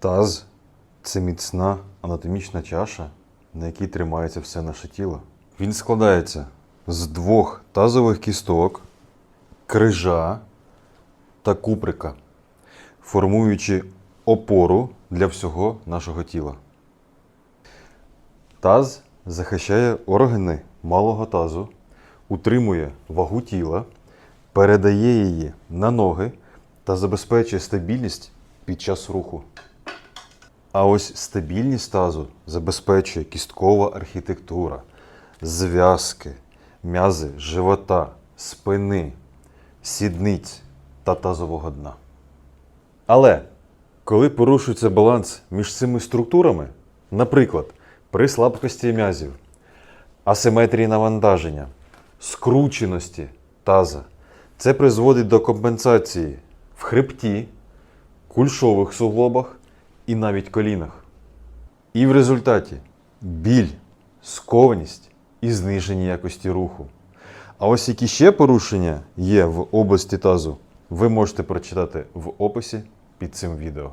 Таз це міцна анатомічна чаша, на якій тримається все наше тіло. Він складається з двох тазових кісток, крижа та куприка, формуючи опору для всього нашого тіла. Таз захищає органи малого тазу, утримує вагу тіла, передає її на ноги та забезпечує стабільність під час руху. А ось стабільність тазу забезпечує кісткова архітектура, зв'язки, м'язи живота, спини, сідниць та тазового дна. Але коли порушується баланс між цими структурами, наприклад, при слабкості м'язів, асиметрії навантаження, скрученості таза, це призводить до компенсації в хребті, кульшових суглобах і навіть колінах. І в результаті біль, скованість і зниження якості руху. А ось які ще порушення є в області тазу, ви можете прочитати в описі під цим відео.